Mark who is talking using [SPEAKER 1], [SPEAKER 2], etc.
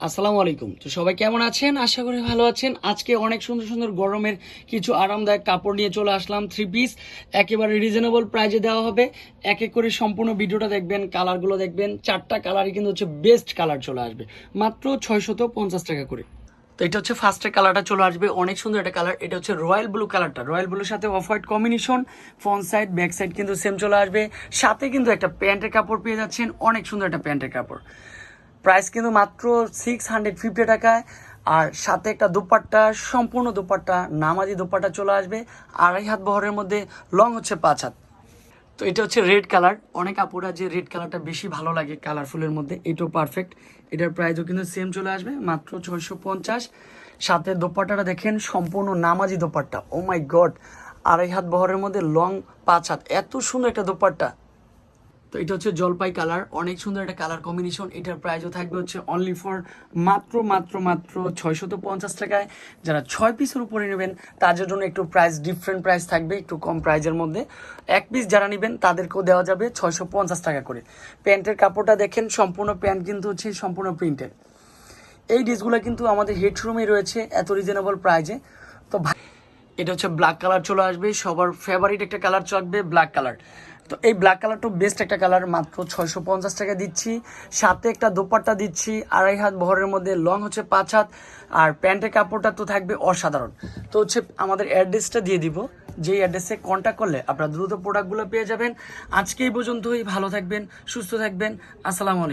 [SPEAKER 1] আসসালামু আলাইকুম। তো সবাই কেমন আছেন? আশা করি ভালো আছেন। আজকে অনেক সুন্দর সুন্দর গরমের কিছু আরামদায়ক কাপড় নিয়ে চলে আসলাম থ্রি পিস একেবারে রিজনেবল প্রাইজে দেওয়া হবে। এক এক করে সম্পূর্ণ ভিডিওটা দেখবেন কালারগুলো দেখবেন। চারটা কালারই কিন্তু হচ্ছে বেস্ট কালার চলে আসবে। মাত্র ছয়শত পঞ্চাশ টাকা করে। তো এটা হচ্ছে ফার্স্টের কালারটা চলে আসবে। অনেক সুন্দর একটা কালার এটা হচ্ছে রয়্যাল ব্লু কালারটা রয়্যাল ব্লুর সাথে off white combination front side back side কিন্তু সেম চলে আসবে। সাথে কিন্তু একটা প্যান্টের কাপড় পেয়ে যাচ্ছেন। অনেক সুন্দর একটা প্যান্টের কাপড়। প্রাইস কিন্তু মাত্র সিক্স হান্ড্রেড ফিফটি টাকায়। আর সাথে একটা দুপাট্টা, সম্পূর্ণ দুপাট্টা, নামাজি দুপাট্টা চলে আসবে। আড়াই হাত বহরের মধ্যে লং হচ্ছে পাঁচ হাত। তো এটা হচ্ছে রেড কালার অনেক আপুরা যে রেড কালারটা বেশি ভালো লাগে কালারফুলের মধ্যে, এটাও পারফেক্ট এটার প্রাইসও কিন্তু সেম চলে আসবে, মাত্র ছয়শো পঞ্চাশ। সাথে দোপাট্টাটা দেখেন, সম্পূর্ণ নামাজি দোপাট্টা। ও মাই গড আড়াই হাত বহরের মধ্যে লং পাঁচ হাত। এত সুন্দর একটা দোপাট্টা। তো এটা হচ্ছে জলপাই কালার, অনেক সুন্দর একটা কালার কম্বিনেশন এটার প্রাইসও থাকবে হচ্ছে অনলি ফর মাত্র মাত্র মাত্র ছয়শত পঞ্চাশ টাকায়। যারা ছয় পিসের উপরে নেবেন, তাদের জন্য একটু প্রাইস ডিফারেন্ট প্রাইস থাকবে, একটু কম প্রাইজের মধ্যে। এক পিস যারা নেবেন, তাদেরকেও দেওয়া যাবে ছয়শো পঞ্চাশ টাকা করে। প্যান্টের কাপড়টা দেখেন, সম্পূর্ণ প্যান্ট কিন্তু হচ্ছে সম্পূর্ণ প্রিন্টেড এই ডিসগুলো কিন্তু আমাদের হেডরুমে রয়েছে, এত রিজনেবল প্রাইজে তো এটা হচ্ছে ব্ল্যাক কালার চলে আসবে, সবার ফেভারিট একটা কালার চলবে ব্ল্যাক কালার তো এই ব্ল্যাক কালারটা বেস্ট একটা কালার মাত্র ছয়শো পঞ্চাশ টাকা দিচ্ছি। সাথে একটা দোপাট্টা দিচ্ছি, আড়াই হাত বহরের মধ্যে লং হচ্ছে পাঁচ হাত, আর প্যান্টের কাপড়টা তো থাকবে অসাধারণ। তো হচ্ছে আমাদের অ্যাড্রেসটা দিয়ে দিব, যেই অ্যাড্রেসে কন্ট্যাক্ট করলে আপনারা দ্রুত প্রোডাক্টগুলো পেয়ে যাবেন। আজকে এই পর্যন্তই, ভালো থাকবেন, সুস্থ থাকবেন, আসসালামু আলাইকুম।